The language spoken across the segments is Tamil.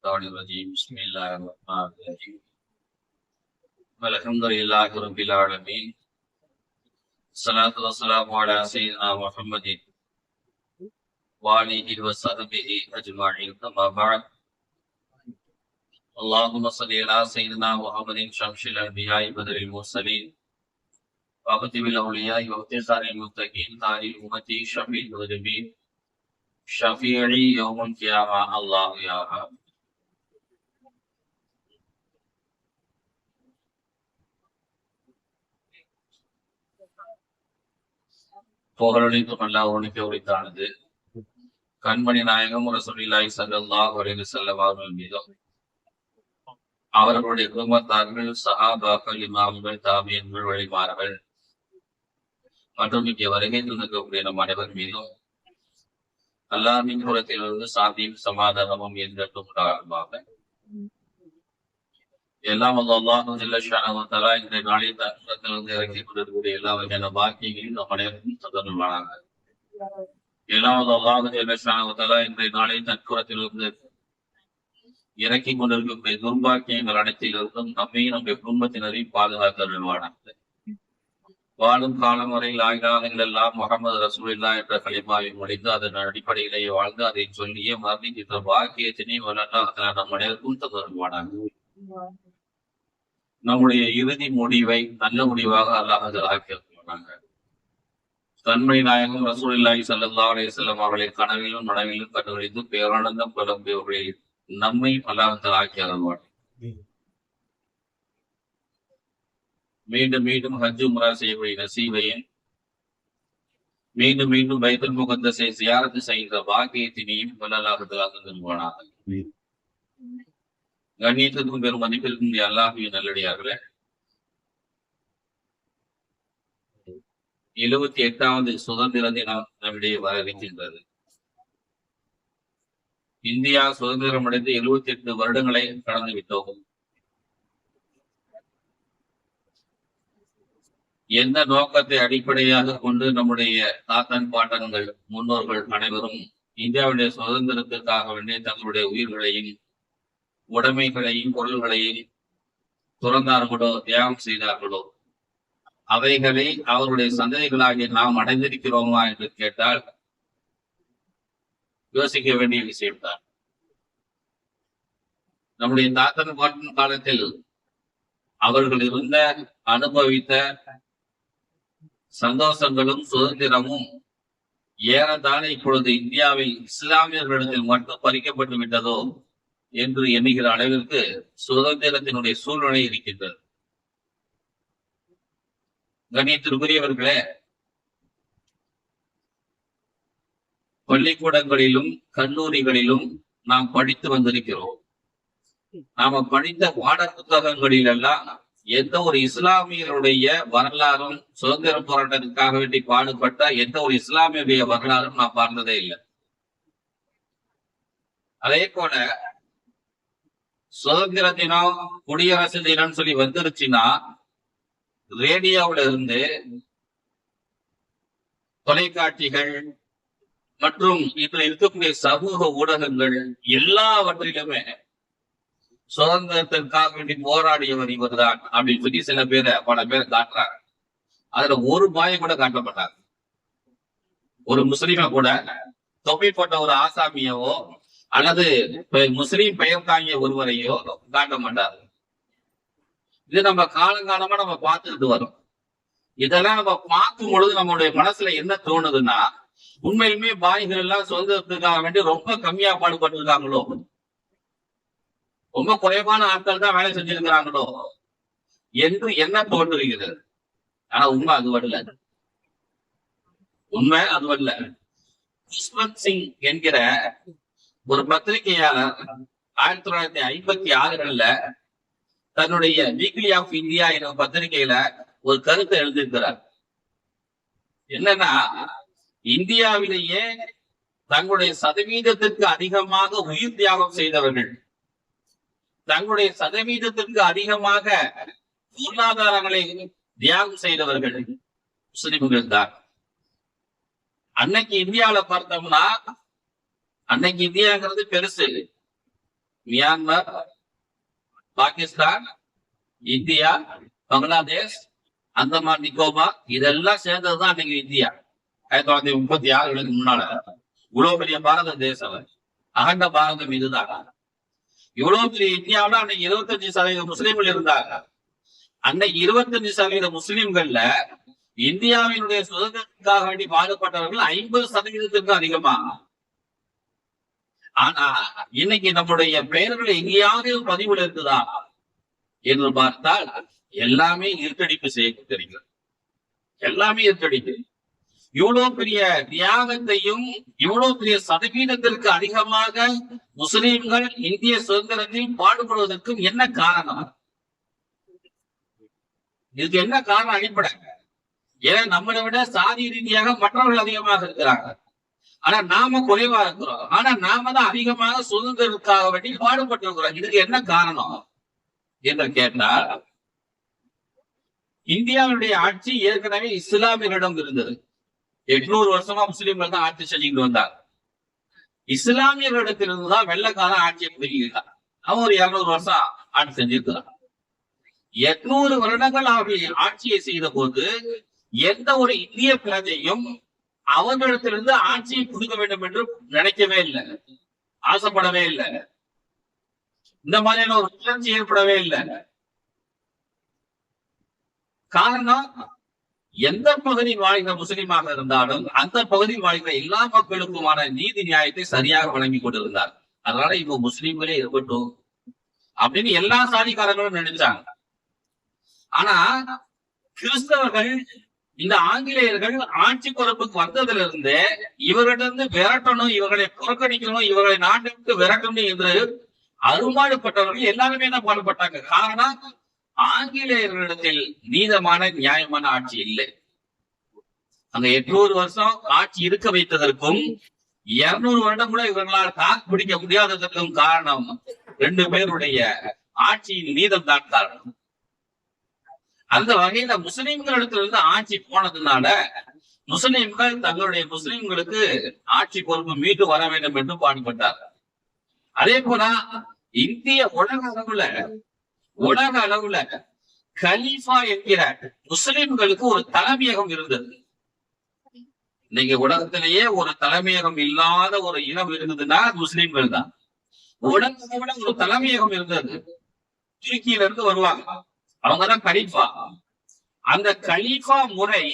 الشيطان الرجيم بسم الله الرحمن الرحيم والحمد لله رب العالمين الصلاة والسلام على سيدنا محمد وصحبه أجمعين أما بعد اللهم صل على سيدنا محمد شمس الأنبياء بدر المرسلين وختم الأولياء وافتخار المتقين تاج الأمة شفيع المذنبين شفيعي يوم القيامة الله يا رب புகழடைத்தும் உனக்கே உரித்தானது. கண்மணி நாயகம் ரசூலுல்லாஹி சல்லாஹ் அலைஹி செல்லவார்கள் அவர்கள் மீதும் அவர்களுடைய குடும்பத்தார்கள் சஹாபாக்கள் இமாம்கள் தாமியன்கள் வழிமார்கள் மற்றும் இங்கே வருகை தந்திருக்கக்கூடிய நம் அனைவர் மீதும் அல்லாமின் புறத்திலிருந்து சாந்தியும் சமாதானமும் என்றும் உண்டாகுமாக எல்லாம் வந்து அல்லாஹு ஜல்ல ஷானஹு இந்த நாளில் தரத்திலிருந்து இறக்கி கொண்டிருக்கக்கூடிய எல்லா வகையான பாக்கியங்களையும் நம் அனைவரும் தந்தருள்வானாக எல்லாம் வந்து அல்லாஹு ஜல்ல ஷானஹு இந்த நாளில் இறக்கி கொண்டிருக்கக்கூடிய துர்பாக்கியங்கள் அனைத்திலிருந்தும் நம்மையும் நம்முடைய குடும்பத்தினரையும் பாதுகாத்தருள்வானாக வாழும் காலம் வரையில் லாயிலாக எல்லாம் முகமது ரசூலில்லா என்ற கலிமாவை முடிந்து அதன் அடிப்படையிலேயே வாழ்ந்து அதை சொல்லியே மரணிக்கின்ற பாக்கியத்தினையும் வல்லல்லாஹ் நம் அனைவருக்கும் தந்தருள்வானாக நம்முடைய இறுதி முடிவை நல்ல முடிவாக அல்லாஹ் ஆக்கியிருக்கிறாங்க தன்மை நாயகம் ரசூலில்லாஹி சல்லா அலே செல்லம் அவர்களை கனவிலும் நனவிலும் கண்டுபிடித்து பேரானந்தம் புலம்பியவர்களில் நம்மை அல்லாஹ் ஆக்கி மீண்டும் மீண்டும் ஹஜ் முரா செய்யக்கூடிய நசீவையும் மீண்டும் மீண்டும் பைத்துல் முகத்தஸை சியாரத்து செய்கிற பாக்கியத்தினையும் வல்லல்லாஹ் தருவானாக. கண்ணியத்திற்கும் பெரும் மதிப்பிற்கும் அல்லாஹின் நல்லடியார்களே. எழுபத்தி எட்டாவது சுதந்திர தினம் நம்மிடையே வர இருக்கின்றது இந்தியா சுதந்திரம் அடைந்து எழுபத்தி எட்டு வருடங்களை கடந்து விட்டோம். எந்த நோக்கத்தை அடிப்படையாக கொண்டு நம்முடைய தாத்தன் பாட்டன்கள் முன்னோர்கள் அனைவரும் இந்தியாவுடைய சுதந்திரத்திற்காக வேண்டிய தங்களுடைய உயிர்களையும் உடைமைகளையும் பொருள்களையும் துறந்தார்களோ தியாகம் செய்தார்களோ அவைகளை அவருடைய சந்ததிகளாகிய நாம் அடைந்திருக்கிறோமா என்று கேட்டால் யோசிக்க வேண்டிய விஷயம்தான். நம்முடைய தாத்தன் பாட்டின் காலத்தில் அவர்கள் இருந்த அனுபவித்த சந்தோஷங்களும் சுதந்திரமும் ஏறத்தாழ இப்பொழுது இந்தியாவில் இஸ்லாமியர்களிடத்தில் மட்டும் பறிக்கப்பட்டு விட்டதோ என்று எண்ணுகிற அளவிற்கு சுதந்திரத்தினுடைய சூழ்நிலை இருக்கின்றது. கணியத்திற்குரியவர்களே பள்ளிக்கூடங்களிலும் கல்லூரிகளிலும் நாம் படித்து வந்திருக்கிறோம். நாம படித்த பாட புத்தகங்களில் எல்லாம் எந்த ஒரு இஸ்லாமியருடைய வரலாறும் சுதந்திர போராட்டத்துக்காக வேண்டி பாடுபட்ட எந்த ஒரு இஸ்லாமியுடைய வரலாறும் நான் பார்த்ததே இல்லை. அதே போல சுதந்திர தினம் குடியரசு தினம் சொல்லி வந்துருச்சுன்னா ரேடியோவில இருந்து தொலைக்காட்சிகள் மற்றும் இன்று இருக்கக்கூடிய சமூக ஊடகங்கள் எல்லாவற்றிலுமே சுதந்திரத்திற்காக வேண்டி போராடியவர் இவர் தான் அப்படின்னு சொல்லி சில பேரை பல பேர் காட்டுறாங்க. அதுல ஒரு பாய கூட காட்டப்பட்டாங்க ஒரு முஸ்லீமை கூட தொப்பி போட்ட ஒரு ஆசாமியவோ அல்லது முஸ்லீம் பெயர் தாங்கிய ஒருவரையோ காட்ட மாட்டார். இது நம்ம காலங்காலமா நம்ம பார்த்துக்கிட்டு வரோம். இதெல்லாம் நம்ம பார்க்கும் பொழுது நம்மளுடைய மனசுல என்ன தோணுதுன்னா உண்மையிலுமே பாய்கள் எல்லாம் சுதந்திரத்துக்காக வேண்டி ரொம்ப கம்மியா பாடுபட்டிருக்காங்களோ? ரொம்ப குறைவான ஆட்கள் தான் வேலை செஞ்சிருக்கிறாங்களோ? என்று என்ன தோன்றுகிறது? ஆனா உண்மை அது வரல. உண்மை அது வரல. குஷ்வந்த் சிங் என்கிற ஒரு பத்திரிகையாளர் ஆயிரத்தி தொள்ளாயிரத்தி ஐம்பத்தி ஆறுகள்ல தன்னுடைய வீக்லி ஆஃப் இந்தியா என்ற பத்திரிகையில ஒரு கருத்தை எழுதியிருக்கிறார். என்னன்னா இந்தியாவிலேயே தங்களுடைய சதவீதத்திற்கு அதிகமாக உயிர் தியாகம் செய்தவர்கள் தங்களுடைய சதவீதத்திற்கு அதிகமாக பொருளாதாரங்களை தியாகம் செய்தவர்கள் முஸ்லிம்கள் தான். அன்னைக்கு இந்தியாவில பார்த்தோம்னா அன்னைக்கு இந்தியாங்கிறது பெருசு. மியான்மர் பாகிஸ்தான் இந்தியா பங்களாதேஷ் அந்தமான் நிக்கோபார் இதெல்லாம் சேர்ந்ததுதான் அன்னைக்கு இந்தியா. ஆயிரத்தி தொள்ளாயிரத்தி முப்பத்தி ஆறுகளுக்கு முன்னால. இவ்வளவு பெரிய பாரத தேசம் அகண்ட பாரதம் இதுதான். இவ்வளவு பெரிய இந்தியாவில அன்னைக்கு இருபத்தஞ்சு சதவீத முஸ்லீம்கள் இருந்தாங்க. அன்னைக்கு இருபத்தஞ்சு சதவீத முஸ்லிம்கள்ல இந்தியாவினுடைய சுதந்திரத்துக்காக வேண்டி பாடுபட்டவர்கள் ஐம்பது சதவீதத்திற்கும் அதிகமா. ஆனா இன்னைக்கு நம்முடைய பெயர்கள் எங்கேயாவது பதிவுல இருக்குதா? என்று பார்த்தால் எல்லாமே இருட்டடிப்பு தெரிகிறது. எல்லாமே இருட்டடிப்பு. இவ்வளவு பெரிய தியாகத்தையும் இவ்வளவு பெரிய சதவீதத்திற்கு அதிகமாக முஸ்லிம்கள் இந்திய சுதந்திரத்தில் பாடுபடுவதற்கும் என்ன காரணம்? இதுக்கு என்ன காரணம் அடிப்படை? ஏன் நம்மளை விட சாதி ரீதியாக மற்றவர்கள் அதிகமாக இருக்கிறாங்க. ஆனா நாம குறைவா இருக்கிறோம். ஆனா நாம தான் அதிகமாக சுதந்திரத்துக்காக வேண்டி பாடுபட்டு இருக்கிறோம். இதுக்கு என்ன காரணம் என்று கேட்டால் இந்தியாவுடைய ஆட்சி ஏற்கனவே இஸ்லாமியர்களிடம் இருந்தது. எட்நூறு வருஷமா முஸ்லீம்கள் தான் ஆட்சி செஞ்சுக்கிட்டு வந்தாங்க. இஸ்லாமியர்களிடத்திலிருந்து தான் வெள்ளக்காரன் ஆட்சியை பிடிக்கிறான் அவன் ஒரு இருநூறு வருஷம் ஆட்சி செஞ்சிருக்கிறான். எட்நூறு வருடங்கள் அவர்கள் ஆட்சியை செய்த போது எந்த ஒரு இந்திய பிரஜையும் அவர்களிடத்திலிருந்து ஆட்சியை கொடுக்க வேண்டும் என்று நினைக்கவே இல்லை. ஆசைப்படவே இல்லை. இந்த மாதிரியான ஒரு கிளர்ச்சி ஏற்படவே இல்லை. காரணம் எந்த பகுதி வாழ்கிற முஸ்லிமாக இருந்தாலும் அந்த பகுதி வாழ்கிற எல்லா மக்களுக்குமான நீதி நியாயத்தை சரியாக வழங்கி கொண்டிருந்தார். அதனால இப்போ முஸ்லிம்களே இருக்கட்டும் அப்படின்னு எல்லா சாதிக்காரங்களும் நினைச்சாங்க. ஆனா கிறிஸ்தவர்கள் இந்த ஆங்கிலேயர்கள் ஆட்சி பொறுப்புக்கு வந்ததுல இருந்து இவர்களிருந்து விரட்டணும் இவர்களை புறக்கணிக்கணும் இவர்களை நாட்டை விட்டு விரட்டணும் என்று அருமாடுபட்டவர்கள் எல்லாருமே தான் பாடுபட்டாங்க. காரணம் ஆங்கிலேயர்களிடத்தில் நீதமான நியாயமான ஆட்சி இல்லை. அந்த எட்நூறு வருஷம் ஆட்சி இருக்க வைத்ததற்கும் இருநூறு வருடம் கூட இவர்களால் தாக்கு பிடிக்க முடியாததற்கும் காரணம் ரெண்டு பேருடைய ஆட்சியின் நீதம் தான் காரணம். அந்த வகையில முஸ்லிம்களிடத்திலிருந்து ஆட்சி போனதுனால முஸ்லிம்கள் தங்களுடைய முஸ்லிம்களுக்கு ஆட்சி பொறுப்பு மீட்டு வர வேண்டும் என்று பாடுபட்டார். அதே போல இந்திய உலக அளவுல உலக அளவுல கலீஃபா என்கிற முஸ்லிம்களுக்கு ஒரு தலைமையகம் இருந்தது. இன்னைக்கு உலகத்திலேயே ஒரு தலைமையகம் இல்லாத ஒரு இனம் இருந்ததுன்னா முஸ்லிம்கள் தான். உலகத்தை விட ஒரு தலைமையகம் இருந்தது. துருக்கியில இருந்து வருவாங்க. அவங்கதான் கலீஃபா. அந்த கலீஃபா முறை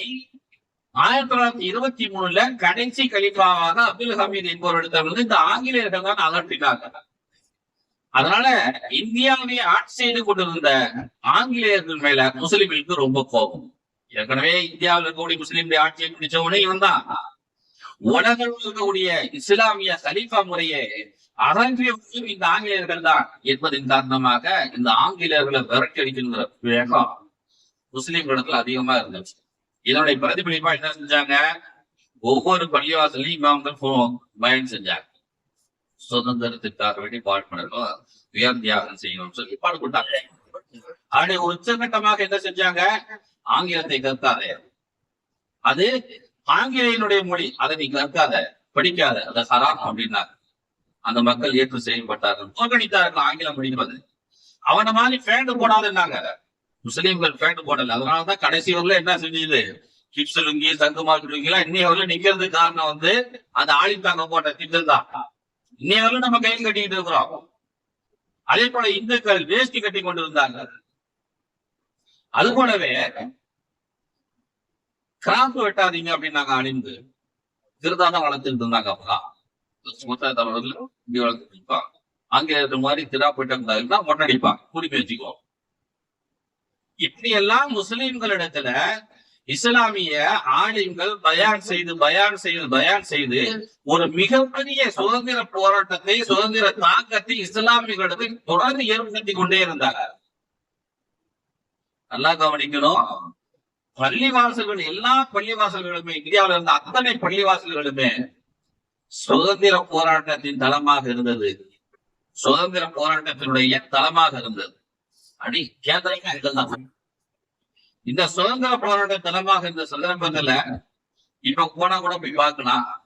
ஆயிரத்தி தொள்ளாயிரத்தி இருபத்தி மூணுல கடைசி கலீஃபாவாக அப்துல் ஹமீத் என்பவரிடத்திலிருந்து இந்த ஆங்கிலேயர்கள் தான் அகற்றினாங்க அதனால இந்தியாவை ஆட்சி செய்து கொண்டிருந்த ஆங்கிலேயர்கள் மேல முஸ்லிம்களுக்கு ரொம்ப கோபம். ஏற்கனவே இந்தியாவில் இருக்கக்கூடிய முஸ்லிம்களுடைய ஆட்சியை பிடிச்சவனே இவன் தான் உலகில் இருக்கக்கூடிய இஸ்லாமிய கலீஃபா முறையை அகற்றியவர்களும் இந்த ஆங்கிலேயர்கள் தான் என்பதன் காரணமாக இந்த ஆங்கிலேயர்களை விரட்டடிக்கின்ற வேகம் முஸ்லிம்களிடத்துல அதிகமா இருந்துச்சு. இதனுடைய பிரதிபலிப்பா என்ன செஞ்சாங்க? ஒவ்வொரு பள்ளிவாசலையும் இமாம்கள் பயன் செஞ்சாங்க. சுதந்திரத்திற்காக வேண்டி பாடுபடணும் உயர் தியாகம் செய்யணும்னு சொல்லி பாடுபட்டாங்க. அப்படி உச்சகட்டமாக என்ன செஞ்சாங்க? ஆங்கிலத்தை கற்காத. அது ஆங்கிலேயனுடைய மொழி அதை நீ கற்காத படிக்காத அதை ஹராம் அப்படின்னாங்க. அந்த மக்கள் ஏற்று செயல்பட்டார்கள். புறக்கணித்தார்கள் ஆங்கிலம் படிக்கிறது அவன மாதிரி பேண்ட் போடாதுன்னாங்க. முஸ்லீம்கள் ஃபேண்ட் போடல. அதனாலதான் கடைசி வரல என்ன செஞ்சது? கிப்ஸ் லுங்கி சங்குமார் லுங்கிலாம் இன்னைய வரல காரணம் வந்து அந்த ஆழித்தாங்க போட்ட திட்டம் தான். இன்னைய வரல நம்ம கையில் கட்டிக்கிட்டு இருக்கிறோம். அதே போல இந்துக்கள் வேஷ்டி கட்டி கொண்டு இருந்தாங்க அது போலவே கிராம்பு வெட்டாதீங்க அப்படின்னாங்க அணிந்து திருதாதான் வளர்த்துட்டு இருந்தாங்க அப்பதான். சுமத்தா தலைவர்கள் இப்படி நிற்பாங்க அங்க இருக்கிற மாதிரி திரா போயிட்டாங்கன்னா மொட்டடிப்பாங்க குடிமை வச்சுக்கோ இப்படி எல்லாம் முஸ்லிம்களிடத்துல இஸ்லாமிய ஆலிம்கள் பயான் செய்து பயான் செய்து பயான் செய்து ஒரு மிகப்பெரிய சுதந்திர போராட்டத்தை சுதந்திர தாக்கத்தை இஸ்லாமியர்களிடத்தில் தொடர்ந்து ஏற்படுத்தி கொண்டே இருந்தாங்க. நல்லா கவனிக்கணும். பள்ளிவாசல்கள் எல்லா பள்ளிவாசல்களுமே இந்தியாவில் இருந்த அத்தனை பள்ளிவாசல்களுமே சுதந்திர போராட்டத்தின் தளமாக இருந்தது. சுதந்திர போராட்டத்தினுடைய தளமாக இருந்தது. அடி கேட்டீங்க இந்த சுதந்திர போராட்ட தளமாக இருந்த சந்தர்ப்பத்துல இப்ப போனா கூட போய் பார்க்கலாம்.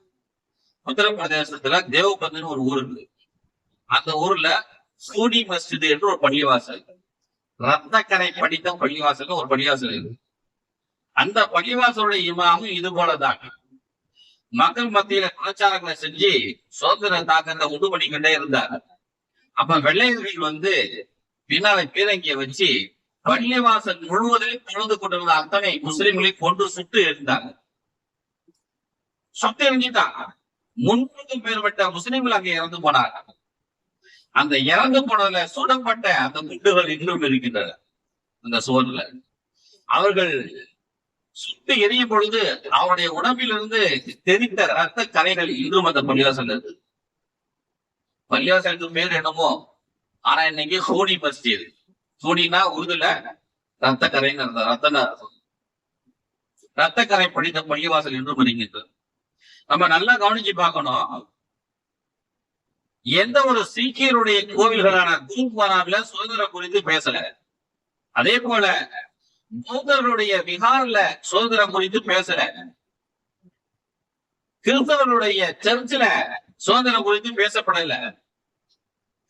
உத்தரப்பிரதேசத்துல தேவபந்துன்னு ஒரு ஊர் இருக்கு. அந்த ஊர்ல சூடி மஸ்ஜித் என்று ஒரு பள்ளிவாசல். ரத்தக்கரை படித்த பள்ளிவாசல் ஒரு பள்ளிவாசல் இருக்கு. அந்த பள்ளிவாசலுடைய இமாமும் இது போலதான். மக்கள் மத்தியில பிரச்சாரங்களை செஞ்சு சுதந்திர தாக்கத்தை உண்டு பண்ணிக்கிட்டே இருந்தார் அப்ப வெள்ளையர்கள் வந்து பின்னால பீரங்கிய வச்சு பள்ளிவாசல் முழுவதும் தொழுது கொண்டிருந்த அத்தனை முஸ்லிம்களை கொண்டு சுட்டு இருந்தாங்க சுட்டு எரிஞ்சிட்டாங்க முன்னூறுக்கும் மேற்பட்ட முஸ்லிம்கள் அங்கே இறந்து போனாங்க. அந்த இறந்து போனதுல சுடப்பட்ட அந்த குண்டுகள் இன்னும் இருக்கின்றன. அந்த சுவர்ல அவர்கள் சுட்டு எரியும் பொழுது அவருடைய உடம்பிலிருந்து தெரிந்த ரத்த கரைகள் இன்றும் அந்த பள்ளிவாசல் இருக்கு. பள்ளிவாசலுக்கு பேர் என்னமோ ஆனா இன்னைக்கு ஹோடி மஸ்ஜித் ஹோடினா உருதுல ரத்த கரைன்னு அர்த்தம். ரத்தன ரத்த கரை படித்த பள்ளிவாசல் இன்றும் இருக்கின்றது நம்ம நல்லா கவனிச்சு பார்க்கணும். எந்த ஒரு சீக்கியருடைய கோவில்களான குருத்வாராவில சுதந்திரம் குறித்து பேசல. அதே போல மூதருடைய விகாரில சுதந்திரம் குறித்து பேசல கிறிஸ்தவர்களுடைய சர்ச்சில் சுதந்திரம் குறித்து பேசப்படல.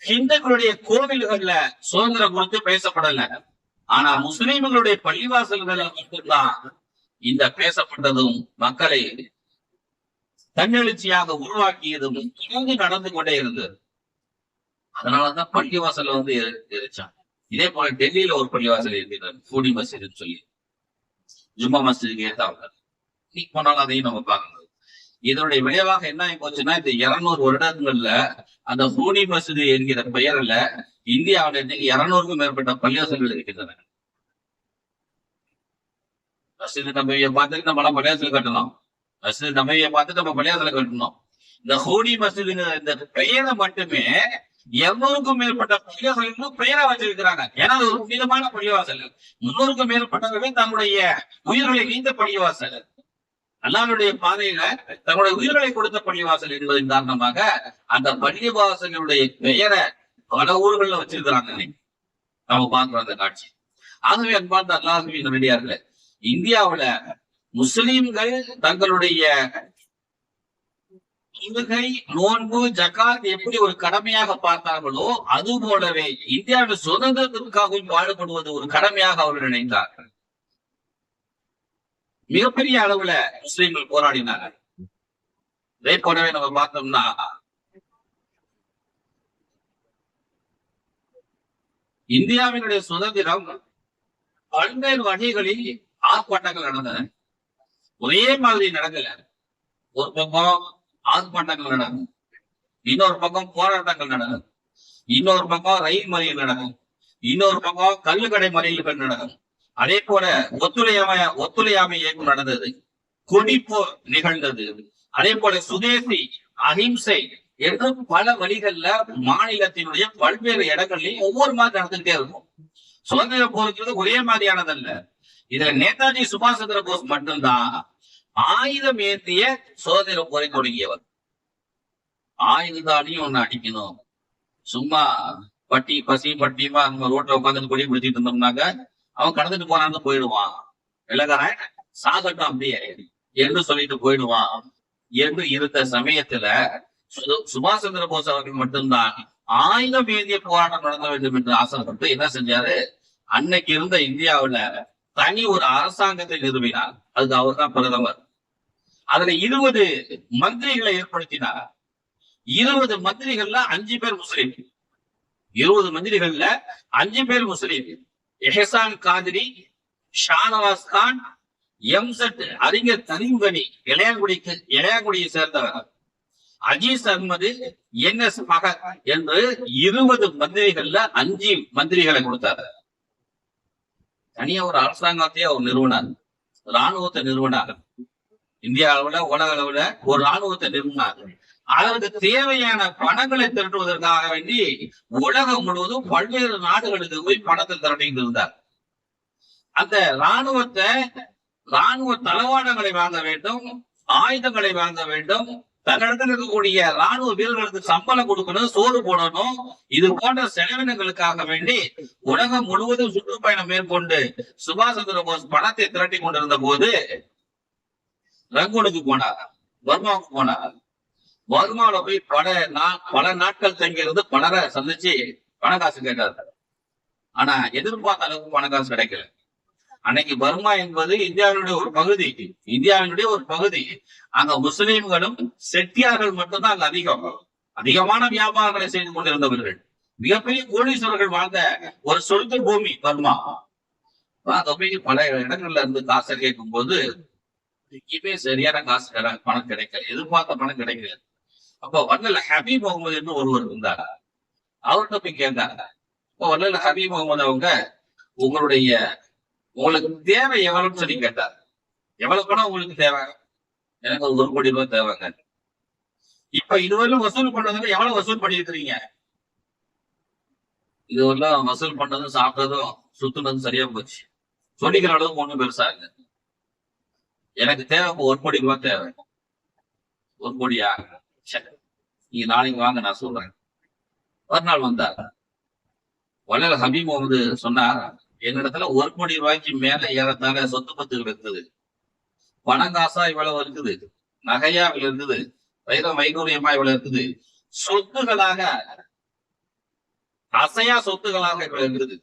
ஹிந்துக்களுடைய கோவில்கள்ல சுதந்திரம் குறித்து பேசப்படல. ஆனா முஸ்லிம்களுடைய பள்ளிவாசல்கள் மட்டும்தான் இந்த பேசப்பட்டதும் மக்களை தன்னெழுச்சியாக உருவாக்கியதும் தொடர்ந்து நடந்து கொண்டே இருந்தது. அதனாலதான் பள்ளிவாசல் வந்து எரி- எரிச்சாங்க இதே போல டெல்லியில ஒரு பள்ளிவாசல் இருக்கிறார் ஃபூடி மஸ்ஜித்னு சொல்லி. ஜும்மா மசிதுக்கு ஏதாவது நீ போனாலும் அதையும் நம்ம பார்க்கணும். இதனுடைய விளைவாக என்ன ஆகி போச்சுன்னா இந்த இருநூறு வருடங்கள்ல அந்த ஹூனி மஸ்ஜித் என்கிற பெயர்ல இந்தியாவில இன்னைக்கு இருநூறுக்கும் மேற்பட்ட பள்ளிவாசல்கள் இருக்கின்றன. மஸ்ஜித் நபியை பார்த்துட்டு நம்ம பள்ளியாசல் கட்டணும். மஸ்ஜித் நபியை பார்த்துட்டு நம்ம பள்ளியாசல கட்டணும். இந்த ஹூனி மஸ்ஜித் இந்த பெயரை மட்டுமே எவ்வளவுக்கும் மேற்பட்ட பள்ளிவாசல்களும் பெயரா வச்சிருக்கிறாங்க. ஏன்னா அது ஒரு புனிதமான பள்ளிவாசல். முன்னூறுக்கும் மேற்பட்டவர்கள் தன்னுடைய உயிர்களை நீந்த பள்ளிவாசல். அல்லாஹ்வுடைய பாதையில தங்களுடைய உயிர்களை கொடுத்த பள்ளிவாசல் என்பதன் காரணமாக அந்த பள்ளிவாசலுடைய பெயரை பல ஊர்கள்ல வச்சிருக்கிறாங்க நம்ம பார்க்கிறோம் அந்த காட்சி. ஆகவே அன்பார்ந்த அல்லாஹுவின் ரெடியார்களே இந்தியாவுல முஸ்லிம்கள் தங்களுடைய தொழுகை நோன்பு ஜகாத் எப்படி ஒரு கடமையாக பார்த்தார்களோ அது போலவே இந்தியாவின் சுதந்திரத்திற்காகவும் பாடுபடுவது ஒரு கடமையாக அவர்கள் நினைந்தார்கள் மிகப்பெரிய அளவுல முஸ்லிம்கள் போராடினாங்க இதே போலவே நம்ம பார்த்தோம்னா இந்தியாவினுடைய சுதந்திரம் பல்வேறு வகைகளில் ஆர்ப்பாட்டங்கள் நடந்தன. ஒரே மாதிரி நடக்கல. ஒரு பக்கம் ஆர்ப்பாட்டங்கள் நடக்கும். இன்னொரு பக்கம் போராட்டங்கள் நடக்கும். இன்னொரு பக்கம் ரயில் மறியல் நடக்கும். இன்னொரு பக்கம் கல்லுக்கடை மறியல்கள் நடக்கும். அதே போல ஒத்துழையாமை ஒத்துழையாமை இயக்கம் நடந்தது. கொடிப்போர் நிகழ்ந்தது. அதே போல சுதேசி அஹிம்சை என்று பல வழிகள்ல மாநிலத்தினுடைய பல்வேறு இடங்கள்லயும் ஒவ்வொரு மாதிரி நடந்துகிட்டே இருக்கும். சுதந்திர போருக்கிறது ஒரே மாதிரியானதல்ல. இதுல நேதாஜி சுபாஷ் சந்திர போஸ் மட்டும்தான் ஆயுதம் ஏந்திய சோதனை போரை தொடங்கியவர். ஆயுததாலையும் ஒண்ணு அடிக்கணும். சும்மா பட்டி பசி பட்டியமா நம்ம ரோட்ல உட்காந்து கொடி பிடிச்சிட்டு இருந்தோம்னாக்க அவன் கடந்துட்டு போனான்னு போயிடுவான். வெள்ளக்காரன் சாகட்டும் அப்படியே. என்று சொல்லிட்டு போயிடுவான். என்று இருந்த சமயத்துல சுபாஷ் சந்திர போஸ் அவர்கள் மட்டும்தான் ஆயுதம் ஏந்திய போராட்டம் நடத்த வேண்டும் என்று ஆசைப்பட்டு என்ன செஞ்சாரு? அன்னைக்கு இருந்த இந்தியாவுல தனி ஒரு அரசாங்கத்தை நிறுவினார் அதுக்கு அவர் தான் பிரதமர். அதுல இருபது மந்திரிகளை ஏற்படுத்தினார். இருபது மந்திரிகள்ல அஞ்சு பேர் முஸ்லீம். இருபது மந்திரிகள்ல அஞ்சு பேர் முஸ்லீம். எஹசான் காதிரி ஷானவாஸ் கான் எம்சட் அறிஞர் தனிங்கனி இளையாங்குடிக்கு இளையாங்குடியை சேர்ந்தவர். அஜீஸ் அகமது என் எஸ் மகத் என்று இருபது மந்திரிகள்ல அஞ்சு மந்திரிகளை கொடுத்தார். தனியா ஒரு அரசாங்கத்தையே அவர் நிறுவனார். ராணுவத்தை நிறுவனார். இந்திய அளவுல உலக அளவுல ஒரு ராணுவத்தை நிறுவனார். அதற்கு தேவையான பணங்களை திரட்டுவதற்காக வேண்டி உலகம் முழுவதும் பல்வேறு நாடுகளுக்கு போய் பணத்தை திரட்டிட்டு இருந்தார். அந்த ராணுவத்தை ராணுவ தளவாடங்களை வாங்க வேண்டும் ஆயுதங்களை வாங்க வேண்டும் தன்னிடத்தில் இருக்கக்கூடிய ராணுவ வீரர்களுக்கு சம்பளம் கொடுக்கணும் சோறு போடணும். இது போன்ற செலவினங்களுக்காக வேண்டி உலகம் முழுவதும் சுற்றுப்பயணம் மேற்கொண்டு சுபாஷ் சந்திர போஸ் பணத்தை திரட்டி கொண்டிருந்த போது ரங்கூனுக்கு போனார். பர்மாவுக்கு போனார். பர்மாவில போய் பல நா- பல நாட்கள் தங்கியிருந்து பலரை சந்திச்சு பணக்காசு கேட்டாரு. ஆனா எதிர்பார்த்த அளவுக்கு பணக்காசு கிடைக்கல. அன்னைக்கு பர்மா என்பது இந்தியாவினுடைய ஒரு பகுதி. இந்தியாவினுடைய ஒரு பகுதி. அங்க முஸ்லீம்களும் செட்டியார்கள் மட்டும்தான் அங்க அதிகம். அதிகமான வியாபாரங்களை செய்து கொண்டிருந்தவர்கள். மிகப்பெரிய கோடீஸ்வரர்கள் வாழ்ந்த ஒரு சொந்த பூமி பர்மா அங்க போய் பல இடங்கள்ல இருந்து காசை கேட்கும் போது இங்கேயுமே சரியான காசு கிடை- பணம் கிடைக்கல. எதிர்பார்த்த பணம் கிடைக்கல. அப்ப வல்லல ஹபீப் முகமது என்று ஒருவர் இருந்தார். அவர்கிட்ட போய் கேட்டாங்க இப்போ வல்லல ஹபீப் முகமது அவங்க உங்களுடைய உங்களுக்கு தேவை எவ்வளவுன்னு சொல்லி கேட்டார். எவ்வளவு பணம் உங்களுக்கு தேவை? எனக்கு ஒரு கோடி ரூபாய் தேவைங்க. இப்ப இதுவரையிலும் வசூல் பண்ணதுல எவ்வளவு வசூல் பண்ணிருக்கிறீங்க இதுவெல்லாம் வசூல் பண்ணதும் சாப்பிட்டதும் சுத்துனதும் சரியா போச்சு. சொல்லிக்கிற அளவுக்கு ஒண்ணும் பெருசா இல்ல. எனக்கு தேவை ஒரு கோடி ரூபாய் தேவை. ஒரு கோடியா? நீங்க நாளைக்கு வாங்க நான் சொல்றேன். ஒரு நாள் வந்தார். வள்ளல் ஹபீப் முகமது சொன்னார் என்னிடத்துல ஒரு கோடி ரூபாய்க்கு மேல ஏறத்தாழ சொத்து பத்துகள் இருக்குது. பணம் காசா இவ்வளவு இருக்குது. நகையா இவ்வளவு இருக்குது. வைரம் வைடூரியமா இவ்வளவு இருக்குது. சொத்துகளாக அசையா சொத்துகளாக இவ்வளவு இருக்குது.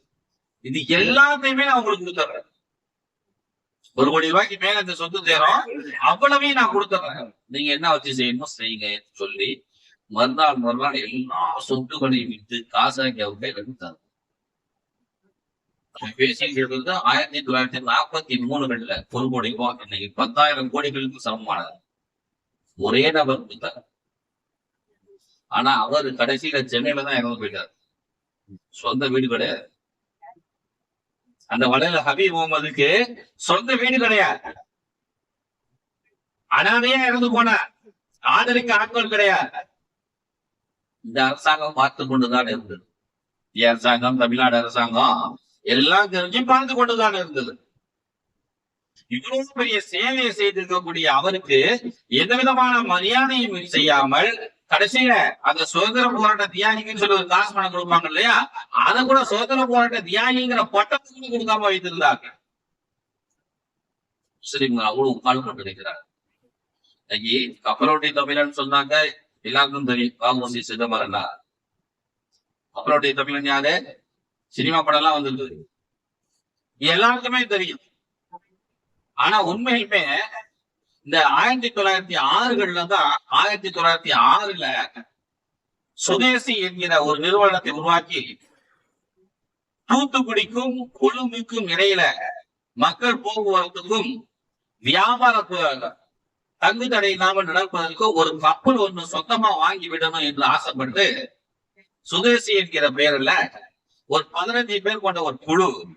இது எல்லாத்தையுமே நான் உங்களுக்கு கொடுத்துறேன். ஒரு கோடி ரூபாய்க்கு மேல இந்த சொத்து தேரும் அவ்வளவையும் நான் கொடுத்துறேன். நீங்க என்ன வச்சு செய்யணுமோ? செய்யுங்க சொல்லி மறுநாள் மறுநாள் எல்லா சொத்துக்களையும் விட்டு காசாக்கி அவங்க கையில கொடுத்தாங்க ஆயிரத்தி தொள்ளாயிரத்தி நாற்பத்தி மூணுகள்ல ஒரு கோடி ரூபாய் இன்னைக்கு பத்தாயிரம் கோடிகளுக்கு சமமானது. ஒரே நபர் கொடுத்தார் ஆனா அவர் கடைசியில சென்னையில தான் இறந்து போயிட்டார். சொந்த வீடு கிடையாது. அந்த வலையில ஹபீப் முகமதுக்கு சொந்த வீடு கிடையாது. அனாதையா இறந்து போனார் ஆதரிக்க ஆட்கள் கிடையாது. இந்த அரசாங்கம் பார்த்து கொண்டுதான் இருந்தது. இந்திய அரசாங்கம்? தமிழ்நாடு அரசாங்கம் எல்லாம் தெரிஞ்சும் பார்த்து கொண்டுதான் இருந்தது. இவ்வளவு பெரிய சேவையை செய்திருக்கக்கூடிய அவருக்கு எந்த விதமான மரியாதையும் செய்யாமல் கடைசியில அந்த சுதந்திர போராட்ட தியாகின்னு சொல்லி ஒரு காசு பணம் கொடுப்பாங்க இல்லையா? அதை கூட சுதந்திர போராட்ட தியாகிங்கிற பட்டத்துக்கு கொடுக்காம வைத்திருந்தாங்க. முஸ்லிம்கள் அவ்வளவு கால்பட்டு கொண்டிருக்கிறார் இன்னைக்கு கப்பலோட்டி தமிழன் சொன்னாங்க எல்லாருக்கும் தெரியும் வாமூசி சிதம்பரம் கப்பலோட்டி தமிழன் யாரு? சினிமா படம் எல்லாம் வந்திருக்கு எல்லாருக்குமே தெரியும். ஆனா உண்மையுமே இந்த ஆயிரத்தி தொள்ளாயிரத்தி ஆறுகள்ல தான் ஆயிரத்தி தொள்ளாயிரத்தி ஆறுல சுதேசி என்கிற ஒரு நிறுவனத்தை உருவாக்கி தூத்துக்குடிக்கும் கொழும்புக்கும் இடையில மக்கள் போக்குவரத்துக்கும் வியாபார தங்கு தடை இல்லாமல் நடப்பதற்கு ஒரு கப்பல் ஒண்ணு சொந்தமா வாங்கி விடணும் என்று ஆசைப்பட்டு சுதேசி என்கிற பெயர்ல ஒரு பதினஞ்சு பேர் கொண்ட ஒரு குழு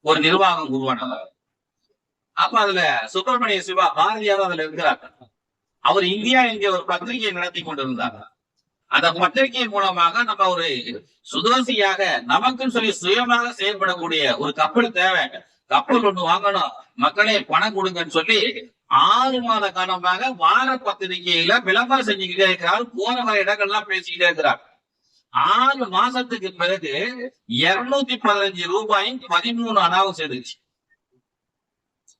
ஒரு நிர்வாகம் உருவானது. அப்ப அதுல சுப்பிரமணிய சிவா பாரதியார் அதுல இருக்கிறார். அவர் இந்தியா என்கிற ஒரு பத்திரிகையை நடத்தி கொண்டிருந்தார். அந்த பத்திரிகை மூலமாக நம்ம ஒரு சுதேசியாக நமக்குன்னு சொல்லி சுயமாக செயல்படக்கூடிய ஒரு கப்பல் தேவை. கப்பல் ஒண்ணு வாங்கணும். மக்களே பணம் கொடுங்கன்னு சொல்லி ஆறு மாத காலமாக வார பத்திரிகையில விளம்பரம் செஞ்சுக்கிட்டே இருக்கிறார். போன வர இடங்கள்லாம் பேசிக்கிட்டே இருக்கிறார். ஆறு மாசத்துக்கு பிறகு இருநூத்தி பதினஞ்சு ரூபாயும் பதிமூணு அனாவும் எடுச்சு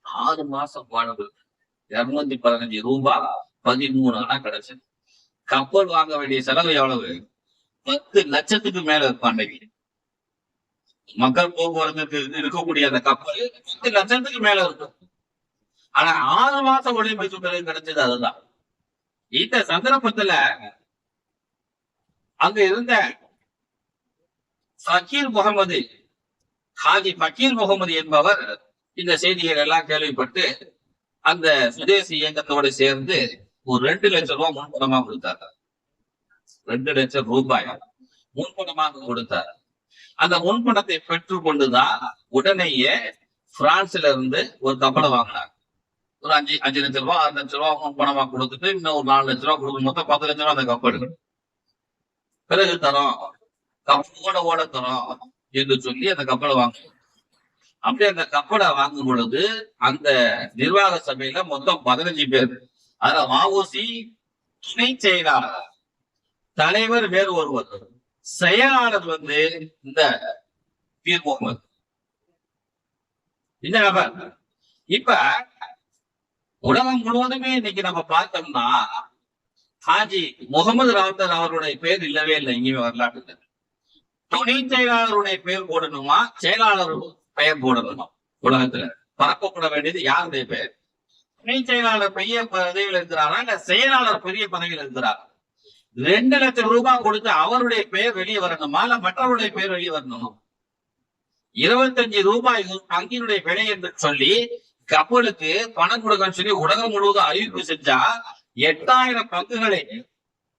ஆறு மாசம் வாழ்வு இருநூத்தி பதினஞ்சு ரூபாய் பதிமூணு அணா கிடைச்சது. கப்பல் வாங்க வேண்டிய செலவு எவ்வளவு? பத்து லட்சத்துக்கு மேல இருக்கும் அன்னைக்கு. மக்கள் போக்குவரத்துக்கு இருக்கக்கூடிய அந்த கப்பல் பத்து லட்சத்துக்கு மேல இருக்கும். ஆனா ஆறு மாசம் உடம்பு பிறகு கிடைச்சது அதுதான். இந்த சந்தர்ப்பத்துல அங்க இருந்த ஃபக்கீர் முகமது ஹாஜி ஃபக்கீர் முகமது என்பவர் இந்த செய்திகள் எல்லாம் கேள்விப்பட்டு அந்த சுதேசி இயக்கத்தோடு சேர்ந்து ஒரு ரெண்டு லட்சம் ரூபாய் முன்பணமா கொடுத்தார். ரெண்டு லட்சம் ரூபாய் முன்பணமாக கொடுத்தார். அந்த முன்பணத்தை பெற்று கொண்டுதான் உடனேயே பிரான்ஸ்ல இருந்து ஒரு கப்பலை வாங்கினார். ஒரு அஞ்சு அஞ்சு லட்சம் ரூபாய் ஆறு லட்சம் ரூபாய் முன்பணமா கொடுத்துட்டு இன்னும் ஒரு நாலு லட்சம் ரூபாய் கொடுக்கும். மொத்தம் பத்து லட்சம் ரூபாய் அந்த கப்பல் பிறகு தரோம் கப்பலோட ஓட தரோம் என்று சொல்லி அந்த கப்பலை வாங்க அப்படி அந்த கப்பலை வாங்கும் பொழுது அந்த நிர்வாக சபையில மொத்தம் பதினஞ்சு பேர். அதுல மாவோசி துணை செயலாளர் தலைவர் வேறு ஒருவர். செயலாளர் வந்து இந்த பீர் முகமது. இந்த நபர் இப்ப உலகம் முழுவதுமே இன்னைக்கு நம்ம பார்த்தோம்னா ஹாஜி முகமது ராவுத்தர் அவருடைய பெயர் இல்லவே இல்லை எங்கேயுமே வரலாற்றுல துணை செயலாளருடைய பெயர் போடணுமா? செயலாளர் பெயர் போடணுமா? உலகத்துல பரப்பப்பட வேண்டியது யாருடைய பெயர்? துணை செயலாளர் பெரிய பதவியில் இருக்கிறாரா? இல்ல செயலாளர் பெரிய பதவியில் இருக்கிறார்? ரெண்டு லட்சம் ரூபாய் கொடுத்து அவருடைய பெயர் வெளியே வரணுமா? இல்ல மற்றவருடைய பெயர் வெளியே வரணுமா? இருபத்தஞ்சு ரூபாய் பங்கினுடைய விலை என்று சொல்லி கப்பலுக்கு பணம் கொடுக்கன்னு சொல்லி உலகம் முழுவதும் அறிவிப்பு செஞ்சா எட்டாயிரம் பங்குகளை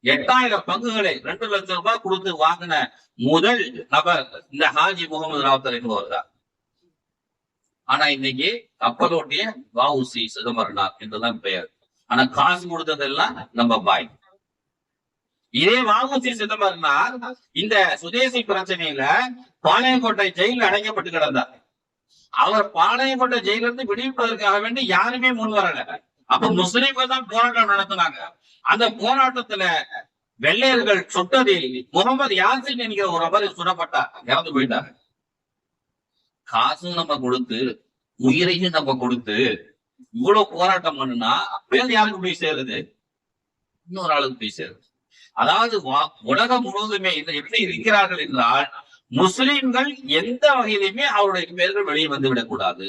எட்டாயிரம் பங்குகளை ரெண்டு லட்சம் ரூபாய் கொடுத்து வாங்கின முதல் நபர் இந்த ஹாஜி முகமது ராவுத்தர் என்பவர் தான். ஆனா இன்னைக்கு கப்பலோட்டிய வஉசி சிதம்பரனார் என்றுதான் பெயர். ஆனா காசு கொடுத்ததெல்லாம் நம்ம பாய். இதே வஉசி சிதம்பரனார் இந்த சுதேசி பிரச்சனையில பாளையங்கோட்டை ஜெயிலில் அடைக்கப்பட்டு கிடந்தார். அவர் பாளையங்கோட்டை ஜெயிலிருந்து விடுவிப்பதற்காக வேண்டி யாருமே முன் வரல. அப்ப முஸ்லிம்கள் தான் போராட்டம் நடத்தினாங்க. அந்த போராட்டத்துல வெள்ளையர்கள் சுட்டதில் முகமது யாசின் என்கிற ஒரு நபர் சுடப்பட்டார். இறந்து போயிட்டார். காசும் நம்ம கொடுத்து உயிரையும் நம்ம கொடுத்து இவ்வளவு போராட்டம் பண்ணுனா வேற யாருக்கு போய் சேருது? இன்னொரு ஆளுக்கு போய் சேருது. அதாவது உலகம் முழுவதுமே இந்த எப்படி இருக்கிறார்கள் என்றால் முஸ்லிம்கள் எந்த வகையிலுமே அவருடைய பெயர்கள் வெளியே வந்து விடக்கூடாது.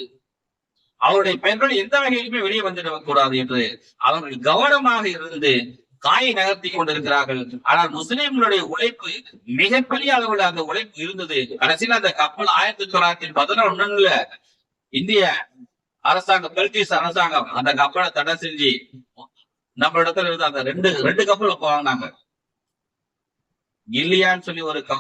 அவருடைய பெயர்கள் எந்த வகையிலுமே வெளியே வந்துவிடக் கூடாது என்று அவர்கள் கவனமாக இருந்து காயை நகர்த்தி கொண்டிருக்கிறார்கள். ஆனால் முஸ்லிம்களுடைய உழைப்பு மிகப்பெரிய அளவில் அந்த உழைப்பு இருந்தது. கடைசியில் அந்த கப்பல் ஆயிரத்தி தொள்ளாயிரத்தி பதினொன்னுல இந்திய அரசாங்கம் பிரிட்டிஷ் அரசாங்கம் அந்த கப்பலை தடை செஞ்சு நம்ம இடத்துல இருந்து அந்த ரெண்டு ரெண்டு கப்பல் அப்ப வாங்கினாங்க சொல்லி ஒரு கப்பல்